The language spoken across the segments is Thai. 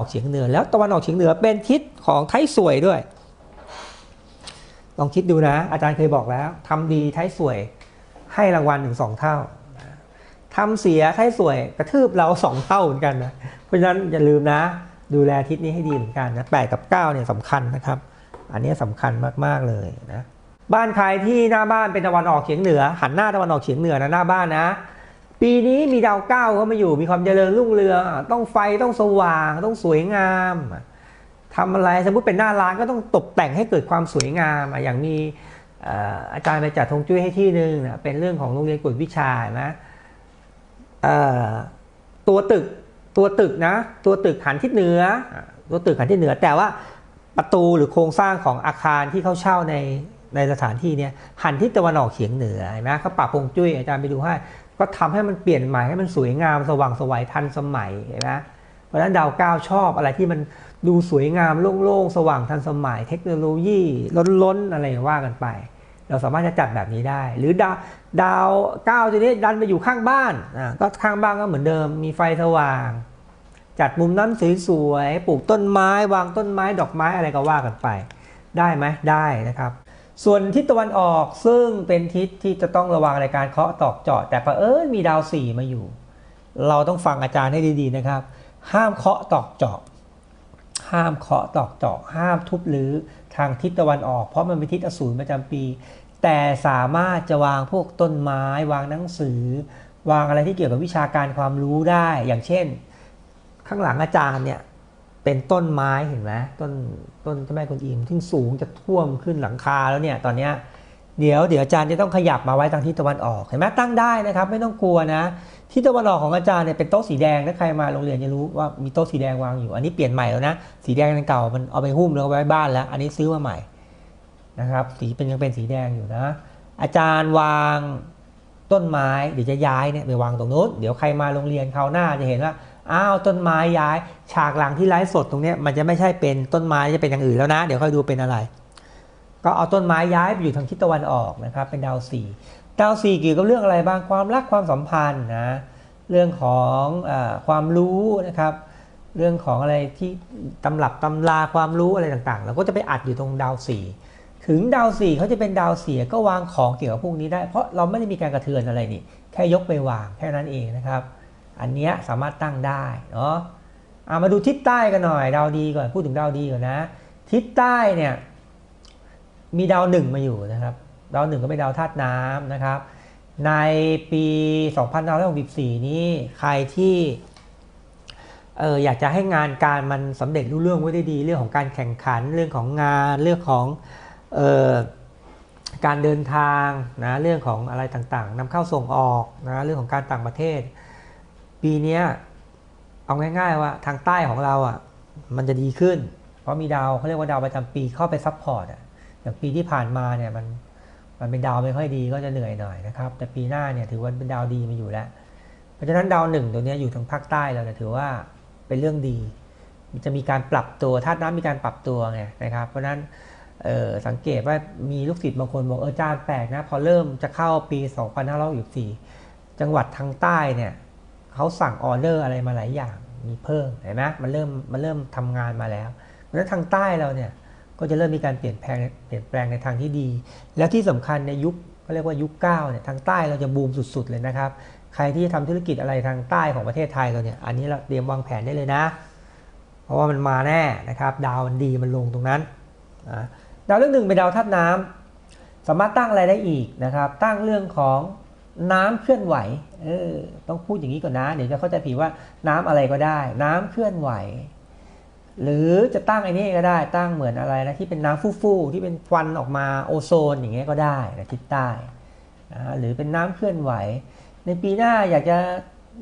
ออกเฉียงเหนือ แล้วตะวันออกเฉียงเหนือเป็นทิศของไทยสวยด้วย ลองคิดดูนะ อาจารย์เคยบอกแล้วทำดีไทยสวย ให้รางวัลถึงสองเท่าทำเสียไทยสวยกระทืบเราสองเท่าเหมือนกันนะเพราะฉะนั้นอย่าลืมนะ ดูแลทิศนี้ให้ดีเหมือนกันนะแปดกับเก้าเนี่ยสำคัญนะครับ อันนี้สำคัญมากๆเลยนะบ้านใครที่หน้าบ้านเป็นตะวันออกเฉียงเหนือ หันหน้าตะวันออกเฉียงเหนือนะหน้าบ้านนะ ปีนี้มีดาวเก้าเข้ามาอยู่ มีความเจริญรุ่งเรืองต้องไฟต้องสว่าง ต้องสวยงามทำอะไรสมมติเป็นหน้าร้านก็ต้องตกแต่งให้เกิดความสวยงามอย่างมีอาจารย์ไปจัดธงจุ้ยให้ที่หนึ่งนะเป็นเรื่องของโรงเรียนกวดวิชานะตัวตึกตัวตึกนะตัวตึกหันทิศเหนือ ตัวตึกหันทิศเหนือ แต่ว่าประตูหรือโครงสร้างของอาคารที่เขาเช่าในในสถานที่เนี่ยหันทิศตะวันออกเฉียงเหนือเห็นไหมเขาปรับฮวงจุ้ยอาจารย์ไปดูให้ ก็ทำให้มันเปลี่ยนใหม่ให้มันสวยงามสว่างสวัยทันสมัยเห็นไหมเพราะฉะนั้นดาวเก้าชอบอะไรที่มันดูสวยงามโล่งๆสว่างทันสมัย เทคโนโลยีล้นๆอะไรว่ากันไป เราสามารถจะจัดแบบนี้ได้ หรือดาวดาวเก้าตัวนี้ดันไปอยู่ข้างบ้านอะก็ข้างบ้านก็เหมือนเดิม มีไฟสว่าง จัดมุมนั้นสวยๆปลูกต้นไม้ วางต้นไม้ดอกไม้อะไรก็ว่ากันไป ได้ไหมได้นะครับ ส่วนทิศตะวันออกซึ่งเป็นทิศที่จะต้องระวังในการเคาะตอกเจาะแต่เผอิญมีดาวสี่มาอยู่ เราต้องฟังอาจารย์ให้ดีๆนะครับ ห้ามเคาะตอกเจาะห้ามเคาะตอกเจาะห้ามทุบหรือทางทิศตะวันออก เพราะมันเป็นทิศอสูรประจำปี แต่สามารถจะวางพวกต้นไม้ วางหนังสือ วางอะไรที่เกี่ยวกับวิชาการความรู้ได้ อย่างเช่น ข้างหลังอาจารย์เนี่ย เป็นต้นไม้เห็นไหมต้นต้นเจ้าแม่กวนอิมที่สูงจะท่วมขึ้นหลังคาแล้วเนี่ยตอนเนี้ยเดี๋ยวเดี๋ยวอาจารย์จะต้องขยับมาไว้ทางทิศตะวันออกเห็นไหมตั้งได้นะครับ ไม่ต้องกลัวนะทิศตะวันออกของอาจารย์เนี่ยเป็นโต๊ะสีแดงถ้าใครมาโรงเรียนจะรู้ว่ามีโต๊ะสีแดงวางอยู่ อันนี้เปลี่ยนใหม่แล้วนะสีแดงอันเก่ามันเอาไปหุ้มแล้วเอไว้บ้านแล้ว อันนี้ซื้อมาใหม่นะครับ สีเป็นยังเป็นสีแดงอยู่นะ อาจารย์วางต้นไม้เดี๋ยวจะย้ายเนี่ยไปวางตรงนู้นเดี๋ยวใครมาโรงเรียนคราวหน้าจะเห็นว่า อ้าวต้นไม้ย้าย ฉากหลังที่ไลฟ์สดตรงนี้มันจะไม่ใช่เป็นต้นไม้จะเป็นอย่างอื่นแล้วนะ เดี๋ยวค่อยดูเป็นอะไร ก็เอาต้นไม้ย้ายไปอยู่ทางทิศตะวันออกนะครับ เป็นดาวสี่ดาวสี่เกี่ยวกับเรื่องอะไรบ้างความรักความสัมพันธ์นะเรื่องของอความรู้นะครับ เรื่องของอะไรที่ตำรับตำราความรู้อะไรต่างๆเราก็จะไปอัดอยู่ตรงดาวสี่ถึงดาวสี่เขาจะเป็นดาวเสียก็วางของเกี่ยวกับพวกนี้ได้ เพราะเราไม่ได้มีการกระเทือนอะไรนี่ แค่ยกไปวางแค่นั้นเองนะครับ อันเนี้ยสามารถตั้งได้เนาะามาดูทิศใต้กันหน่อยดาวดีก่อนพูดถึงดาวดีก่อนนะ ทิศใต้เนี่ยมีดาวหนึ่งมาอยู่นะครับ ดาวหนึ่งก็เป็นดาวธาตุน้ำนะครับ ในปี 2564 นี้ใครที่เอออยากจะให้งานการมันสำเร็จรุ่เรื่องไว้ได้ดี เรื่องของการแข่งขันเรื่องของงานเรื่องของเออการเดินทางนะเรื่องของอะไรต่างๆนำเข้าส่งออกนะเรื่องของการต่างประเทศ ปีนี้เอาง่ายๆว่าทางใต้ของเราอะมันจะดีขึ้น เพราะมีดาวเขาเรียกว่าดาวประจำปีเข้าไปซัพพอร์ตอะอย่างปีที่ผ่านมาเนี่ยมันมันเป็นดาวไม่ค่อยดีก็จะเหนื่อยหน่อยนะครับแต่ปีหน้าเนี่ยถือว่าเป็นดาวดีมาอยู่แล้ว เพราะฉะนั้นดาวหนึ่งตัวนี้อยู่ทางภาคใต้เราเนี่ยถือว่าเป็นเรื่องดี จะมีการปรับตัวธาตุน้ำมีการปรับตัวไงนะครับ เพราะฉะนั้นสังเกตว่ามีลูกศิษย์บางคนบอกเอออาจารย์แปลกนะพอเริ่มจะเข้าปี 2564 จังหวัดทางใต้เนี่ย เขาสั่งออเดอร์อะไรมาหลายอย่างมีเพิ่มเห็นไหมมันเริ่มมันเริ่มทำงานมาแล้วเพราะฉะนั้นทางใต้เราเนี่ยก็จะเริ่มมีการเปลี่ยนแปลงเปลี่ยนแปลงในทางที่ดี แล้วที่สำคัญในยุคเขาเรียกว่ายุคเก้าเนี่ยทางใต้เราจะบูมสุด ๆ เลยนะครับ ใครที่ทำธุรกิจอะไรทางใต้ของประเทศไทยเราเนี่ยอันนี้เราเตรียมวางแผนได้เลยนะ เพราะว่ามันมาแน่นะครับดาวมันดีมันลงตรงนั้นดาวเรื่องหนึ่งเป็นดาวธาตุน้ำสามารถตั้งอะไรได้อีกนะครับ ตั้งเรื่องของน้ำเคลื่อนไหว เออ ต้องพูดอย่างนี้ก่อนนะ เดี๋ยวจะเข้าใจผิดว่าน้ำอะไรก็ได้ น้ำเคลื่อนไหว หรือจะตั้งไอ้นี่ก็ได้ ตั้งเหมือนอะไรนะที่เป็นน้ำฟู่ๆที่เป็นควันออกมาโอโซนอย่างเงี้ยก็ได้นะทิศใต้นะหรือเป็นน้ำเคลื่อนไหว ในปีหน้าอยากจะ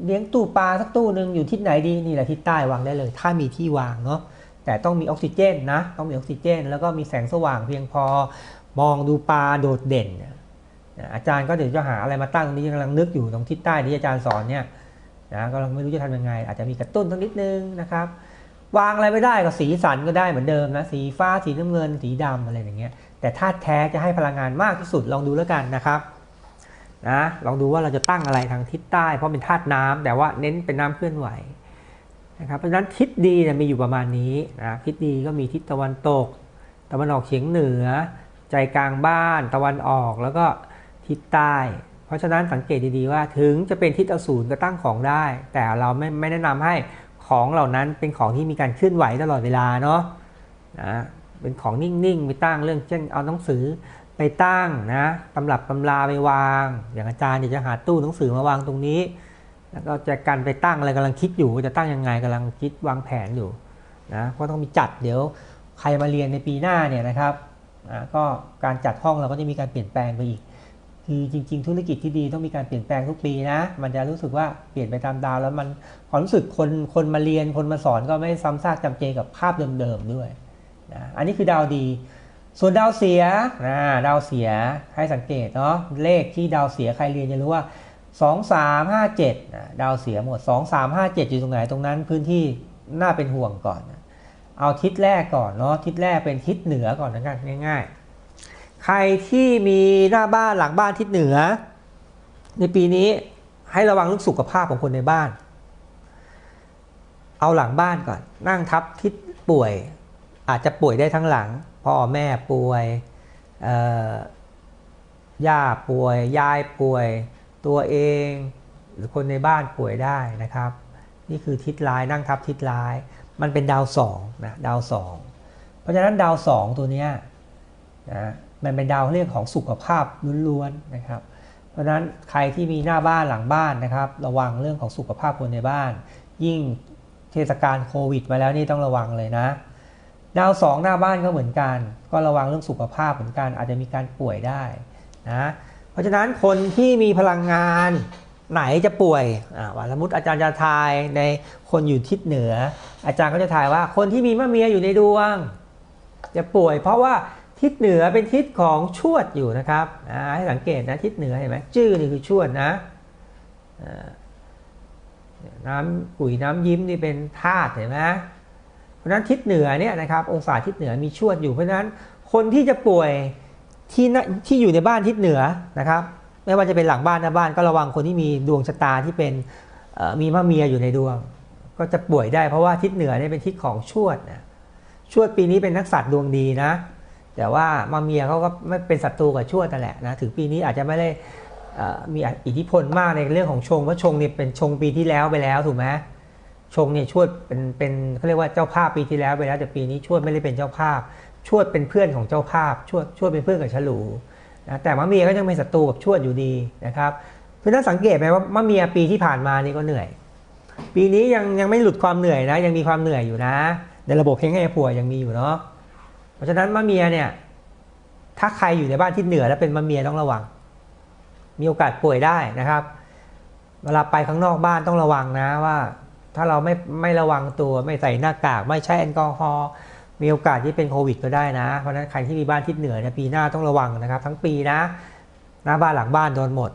เลี้ยงตู้ปลาสักตู้หนึ่งอยู่ทิศไหนดีนี่แหละทิศใต้วางได้เลย ถ้ามีที่วางเนาะแต่ต้องมีออกซิเจนนะ ต้องมีออกซิเจน แล้วก็มีแสงสว่างเพียงพอมองดูปลาโดดเด่น อาจารย์ก็เดี๋ยวจะหาอะไรมาตั้งตรงนี้กำลังนึกอยู่ตรงทิศใต้ที่อาจารย์สอนเนี่ยนะก็ไม่รู้จะทำยังไง อาจจะมีกระตุ้นสักนิดนึงนะครับ วางอะไรไม่ได้ก็สีสันก็ได้เหมือนเดิมนะสีฟ้าสีน้ำเงิน สีดำอะไรอย่างเงี้ยแต่ธาตุแท้จะให้พลังงานมากที่สุดลองดูแล้วกันนะครับนะลองดูว่าเราจะตั้งอะไรทางทิศใต้ เพราะเป็นธาตุน้ำแต่ว่าเน้นเป็นน้ำเคลื่อนไหวนะครับเพราะฉะนั้นทิศดีเนี่ยมีอยู่ประมาณนี้นะทิศดีก็มีทิศตะวันตก ตะวันออกเฉียงเหนือ ใจกลางบ้าน ตะวันออกแล้วก็ ทิศใต้ เพราะฉะนั้นสังเกตดีๆว่าถึงจะเป็นทิศอสูรก็ตั้งของได้ แต่เราไม่ไม่แนะนำให้ของเหล่านั้นเป็นของที่มีการเคลื่อนไหวตลอดเวลาเนาะนะเป็นของนิ่งๆไปตั้งเรื่องเช่นเอาหนังสือไปตั้งนะตำรับตำราไปวาง อย่างอาจารย์เดี๋ยจะหาตู้หนังสือมาวางตรงนี้ แล้วก็จะกันไปตั้งอะไรกำลังคิดอยู่จะตั้งยังไงกำลังคิดวางแผนอยู่นะเพราะต้องมีจัดเดี๋ยวใครมาเรียนในปีหน้าเนี่ยนะครับอ่าก็การจัดห้องเราก็จะมีการเปลี่ยนแปลงไปอีก คือจริง ๆ ธุรกิจที่ดีต้องมีการเปลี่ยนแปลงทุกปีนะ มันจะรู้สึกว่าเปลี่ยนไปตามดาวแล้วมันความรู้สึกคนคนมาเรียนคนมาสอนก็ไม่ซ้ำซากจำเจกับภาพเดิมๆด้วยนะอันนี้คือดาวดี ส่วนดาวเสียนะดาวเสียให้สังเกตเนาะเลขที่ดาวเสียใครเรียนจะรู้ว่า 2 3 5 7นะดาวเสียหมด 2 3 5 7 อยู่ตรงไหนตรงนั้นพื้นที่น่าเป็นห่วงก่อน เอาทิศแรกก่อนเนาะทิศแรกเป็นทิศเหนือก่อนนะกันง่าย ๆ ใครที่มีหน้าบ้านหลังบ้านทิศเหนือ ในปีนี้ให้ระวังเรื่องสุขภาพของคนในบ้าน เอาหลังบ้านก่อน นั่งทับทิศป่วย อาจจะป่วยได้ทั้งหลัง พ่อแม่ป่วยย่าป่วย ยายป่วย ตัวเอง หรือคนในบ้านป่วยได้นะครับ นี่คือทิศร้ายนั่งทับทิศร้าย มันเป็นดาวสองนะดาวสองเพราะฉะนั้นดาวสองตัวเนี้ยนะ มันเป็นดาวเรื่องของสุขภาพล้วนๆนะครับ เพราะฉะนั้นใครที่มีหน้าบ้านหลังบ้านนะครับ ระวังเรื่องของสุขภาพคนในบ้าน ยิ่งเทศกาลโควิดมาแล้วนี่ต้องระวังเลยนะ ดาวสองหน้าบ้านก็เหมือนกัน ก็ระวังเรื่องสุขภาพเหมือนกัน อาจจะมีการป่วยได้นะเพราะฉะนั้นคนที่มีพลังงานไหนจะป่วยอ่าว่าสมมติอาจารย์จะทายในคนอยู่ทิศเหนือ อาจารย์ก็จะทายว่าคนที่มีมะเมียอยู่ในดวง จะป่วยเพราะว่า ทิศเหนือเป็นทิศของชวดอยู่นะครับให้สังเกตนะทิศเหนือเห็นไหมชื่อนี่คือชวดนะน้ำกุ๋ยน้ำยิ้มนี่เป็นธาตุเห็นไหมเพราะฉะนั้นทิศเหนือเนี่ยนะครับองศาทิศเหนือมีชวดอยู่เพราะฉะนั้นคนที่จะป่วยที่น่ะที่อยู่ในบ้านทิศเหนือนะครับ ไม่ว่าจะเป็นหลังบ้านหน้าบ้านก็ระวังคนที่มีดวงชะตาที่เป็นมีมะเมียอยู่ในดวง ก็จะป่วยได้เพราะว่าทิศเหนือเนี่ยเป็นทิศของชวดนะชวดปีนี้เป็นนักสัตว์ดวงดีนะ แต่ว่ามะเมียเขาก็ไม่เป็นศัตรูกับชั่วดนั่แหละนะถึงปีนี้อาจจะไม่ได้มีอิทธิพลมากในเรื่องของชงเพราะชงเนี่ยเป็นชงปีที่แล้วไปแล้วถูกไหมชงเนี่ยชวดเป็นเป็นเขาเรียกว่าเจ้าภาพปีที่แล้วไปแล้ว แต่ปีนี้ชวดไม่ได้เป็นเจ้าภาพ ชวดเป็นเพื่อนของเจ้าภาพ ชวดชวดเป็นเพื่อนกับฉลูนะแต่มะเมียก็ยังเป็นศัตรูกับชวดอยู่ดีนะครับเพราะนั้นสังเกตไหมว่ามะเมียปีที่ผ่านมานี่ก็เหนื่อย ปีนี้ยังยังไม่หลุดความเหนื่อยนะ ยังมีความเหนื่อยอยู่นะ ในระบบเพ่งให้ผัวยังมีอยู่เนาะ เพราะฉะนั้นมะเมียเนี่ย ถ้าใครอยู่ในบ้านที่เหนือแล้วเป็นมะเมียต้องระวัง มีโอกาสป่วยได้นะครับ เวลาไปข้างนอกบ้านต้องระวังนะว่า ถ้าเราไม่ไม่ระวังตัวไม่ใส่หน้ากากไม่ใช้แอลกอฮอล์มีโอกาสที่เป็นโควิดก็ได้นะ เพราะฉะนั้นใครที่มีบ้านทิศเหนือเนี่ยปีหน้าต้องระวังนะครับ ทั้งปีนะ หน้าบ้านหลังบ้านโดนหมด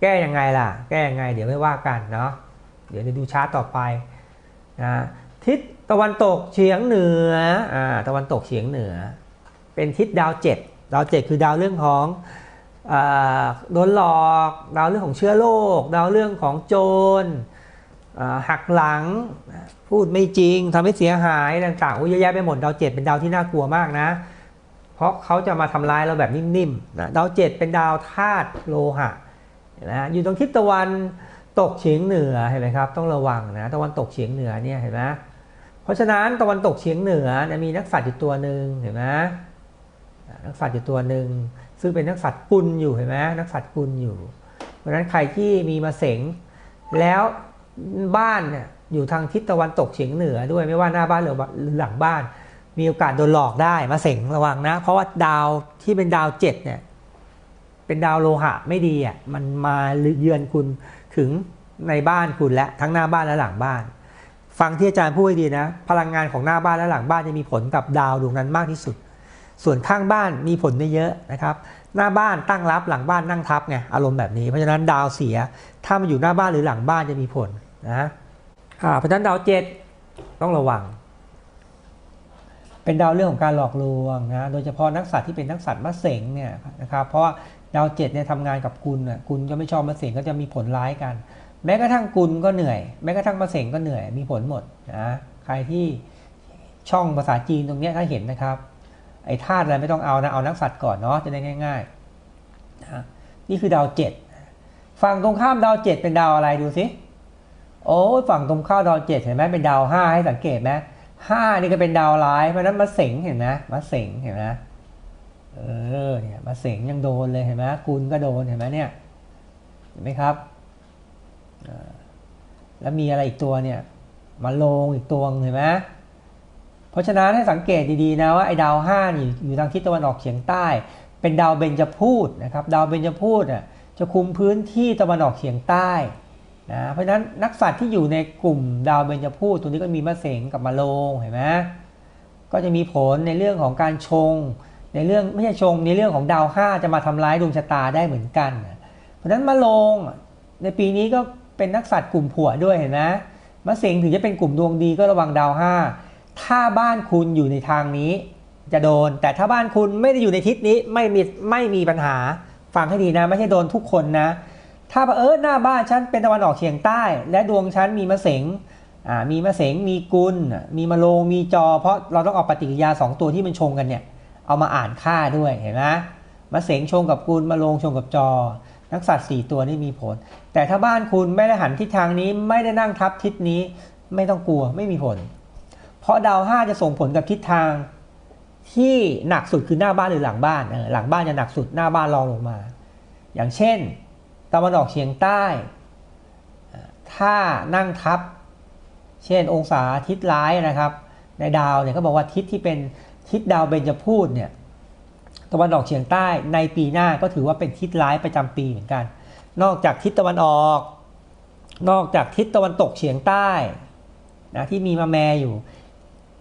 แก้ยังไงล่ะ แก้ยังไง เดี๋ยวไม่ว่ากันเนาะ เดี๋ยวจะดูชาร์ตต่อไปนะทิศ ตะวันตกเฉียงเหนืออ่าตะวันตกเฉียงเหนือ เป็นทิศดาวเจ็ดดาวเจ็ดคือดาวเรื่องของโดนหลอกดาวเรื่องของเชื้อโรคดาวเรื่องของโจรหักหลังพูดไม่จริงทำให้เสียหายต่างๆโอ้ยเยอะแยะไปหมดดาวเจ็ดเป็นดาวที่น่ากลัวมากนะ เพราะเขาจะมาทำร้ายเราแบบนิ่มๆนะดาวเจ็ดเป็นดาวธาตุโลหะนะอยู่ตรงทิศตะวันตกเฉียงเหนือเห็นไหมครับ ต้องระวังนะตะวันตกเฉียงเหนือเนี่ยเห็นไหม เพราะฉะนั้นตะวันตกเฉียงเหนือเนี่ยมีนักสัตว์อยู่ตัวหนึ่งเห็นไหมนักสัตว์อยู่ตัวหนึ่งซึ่งเป็นนักสัตว์กุลอยู่เห็นไหมนักสัตว์กุลอยู่ เพราะฉะนั้นใครที่มีมาเสงแล้วบ้านเนี่ยอยู่ทางทิศตะวันตกเฉียงเหนือด้วยไม่ว่าหน้าบ้านหรือหลังบ้าน มีโอกาสโดนหลอกได้มาเสงระวังนะ เพราะว่าดาวที่เป็นดาวเจ็ดเนี่ยเป็นดาวโลหะไม่ดีอะมันมาเยือนคุณถึงในบ้านคุณและทั้งหน้าบ้านและหลังบ้าน ฟังที่อาจารย์พูดให้ดีนะ พลังงานของหน้าบ้านและหลังบ้านจะมีผลกับดาวดวงนั้นมากที่สุด ส่วนข้างบ้านมีผลไม่เยอะนะครับ หน้าบ้านตั้งรับหลังบ้านนั่งทับไงอารมณ์แบบนี้เพราะฉะนั้นดาวเสีย ถ้ามันอยู่หน้าบ้านหรือหลังบ้านจะมีผลนะเพราะฉะนั้นดาวเจ็ดต้องระวัง เป็นดาวเรื่องของการหลอกลวงนะโดยเฉพาะนักสัตว์ที่เป็นนักสัตว์มะเสงเนี่ยนะครับเพราะว่าดาวเจ็ดเนี่ยทำงานกับกุลน่ะกุลก็ไม่ชอบมะเสงก็จะมีผลร้ายกัน แม้กระทั่งกุลก็เหนื่อย แม้กระทั่งมะเสงก็เหนื่อย มีผลหมดนะใครที่ช่องภาษาจีนตรงนี้ถ้าเห็นนะครับ ไอ้ธาตุอะไรไม่ต้องเอานะ เอานักสัตว์ก่อนเนาะจะได้ง่ายๆนะนี่คือดาวเจ็ดฝั่งตรงข้ามดาวเจ็ดเป็นดาวอะไรดูสิโอ้ฝั่งตรงข้ามดาวเจ็ดเห็นไหมเป็นดาวห้าให้สังเกตไหมห้านี่ก็เป็นดาวร้ายเพราะนั้นมาเสงเห็นไหมมาเสงเห็นไหมเออเนี่ยมาเสงยังโดนเลยเห็นไหมกุลก็โดนเห็นไหมเนี่ยเห็นไหมครับ แล้วมีอะไรอีกตัวเนี่ยมาลงอีกตัวเห็นไหมเพราะฉะนั้นให้สังเกตดีๆนะว่าไอ้ดาวห้านี่อยู่ทางทิศตะวันออกเฉียงใต้ เป็นดาวเบญจพูดนะครับดาวเบญจพูดอะจะคุมพื้นที่ตะวันออกเฉียงใต้นะเพราะฉะนั้นนักสัตว์ที่อยู่ในกลุ่มดาวเบญจพูดตัวนี้ก็มีมะเสงกับมะโรงเห็นไหมก็จะมีผลในเรื่องของการชง ในเรื่องไม่ใช่ชงในเรื่องของดาวห้าจะมาทำร้ายดวงชะตาได้เหมือนกัน เพราะฉะนั้นมะโรงในปีนี้ก็ เป็นนักสัตว์กลุ่มผัวด้วยเห็นไหมมะเสงถึงจะเป็นกลุ่มดวงดีก็ระวังดาวห้าถ้าบ้านคุณอยู่ในทางนี้ จะโดน แต่ถ้าบ้านคุณไม่ได้อยู่ในทิศนี้ไม่มีไม่มีปัญหาฟังให้ดีนะ ไม่ใช่โดนทุกคนนะ ถ้าเผอิญหน้าบ้านฉันเป็นตะวันออกเฉียงใต้ และดวงฉันมีมะเสงอ่ามีมะเสงมีกุล มีมะโรงมีจอ เพราะเราต้องเอาปฏิกิริยาสองตัวที่มันชงกันเนี่ยเอามาอ่านค่าด้วยเห็นไหมมะเสงชงกับกุลมะโรงชงกับจอ นักสัตว์สี่ตัวนี่มีผล แต่ถ้าบ้านคุณไม่ได้หันทิศทางนี้ไม่ได้นั่งทับทิศนี้ ไม่ต้องกลัวไม่มีผล เพราะดาวห้าจะส่งผลกับทิศทางที่หนักสุดคือหน้าบ้านหรือหลังบ้าน หลังบ้านจะหนักสุดหน้าบ้านรองลงมา อย่างเช่นตะวันออกเฉียงใต้ ถ้านั่งทับ เช่นองศาทิศร้ายนะครับ ในดาวเนี่ยเขาบอกว่าทิศที่เป็นทิศดาวเบญจพูดเนี่ย ตะวันออกเฉียงใต้ในปีหน้าก็ถือว่าเป็นทิศร้ายประจำปีเหมือนกัน นอกจากทิศตะวันออก นอกจากทิศตะวันตกเฉียงใต้นะที่มีมาแมอยู่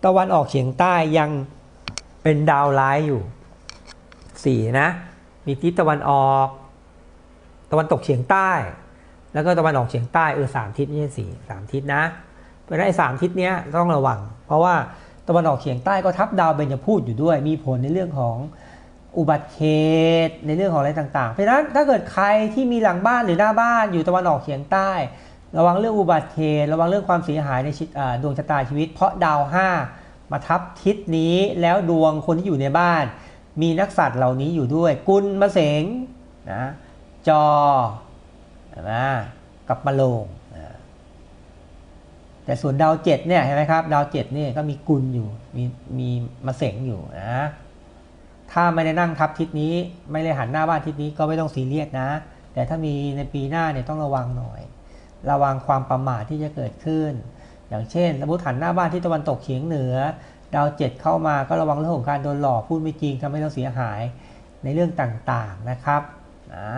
ตะวันออกเฉียงใต้ยังเป็นดาวร้ายอยู่สี่นะมีทิศตะวันออก ตะวันตกเฉียงใต้ แล้วก็ตะวันออกเฉียงใต้เออสามทิศไม่ใช่สี่สามทิศนะเพราะฉะนั้นไอ้สามทิศเนี้ยต้องระวัง เพราะว่าตะวันออกเฉียงใต้ก็ทับดาวเบญจพูดอยู่ด้วย มีผลในเรื่องของ อุบัติเหตุในเรื่องของอะไรต่างๆ เพราะฉะนั้นถ้าเกิดใครที่มีหลังบ้านหรือหน้าบ้านอยู่ตะวันออกเฉียงใต้ ระวังเรื่องอุบัติเหตุระวังเรื่องความเสียหายในดวงชะตาชีวิต เพราะดาวห้ามาทับทิศนี้แล้วดวงคนที่อยู่ในบ้าน มีนักสัตว์เหล่านี้อยู่ด้วย กุลมะเสงนะจอนไหมกับมะโรงนะแต่ส่วนดาวเจ็ดเนี่ยเห็นไหมครับ ดาวเจ็ดนี่ก็มีกุลอยู่มีมีมะเสงอยู่นะ ถ้าไม่ได้นั่งทับทิศนี้ ไม่ได้หันหน้าบ้านทิศนี้ก็ไม่ต้องซีเรียสนะ แต่ถ้ามีในปีหน้าเนี่ยต้องระวังหน่อย ระวังความประมาทที่จะเกิดขึ้น อย่างเช่น สมมติหันหน้าบ้านที่ตะวันตกเฉียงเหนือ ดาวเจ็ดเข้ามาก็ระวังเรื่องของการโดนหลอกพูดไม่จริงทำให้เราเสียหายในเรื่องต่างๆนะครับนะ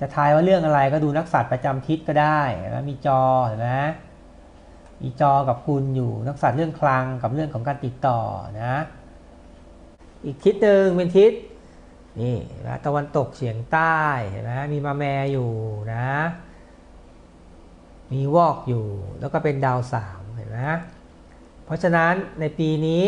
จะทายว่าเรื่องอะไรก็ดูนักสัตว์ประจำทิศก็ได้นไหมมีจอเห็นไหมมีจอกับคุณอยู่นักสัตว์เรื่องคลังกับเรื่องของการติดต่อนะ อีกทิศหนึ่งเป็นทิศนี่นไหมตะวันตกเฉียงใต้เห็นไหมมีมาแมอยู่นะ มีวอกอยู่แล้วก็เป็นดาวสามเห็นไหมเพราะฉะนั้นในปีนี้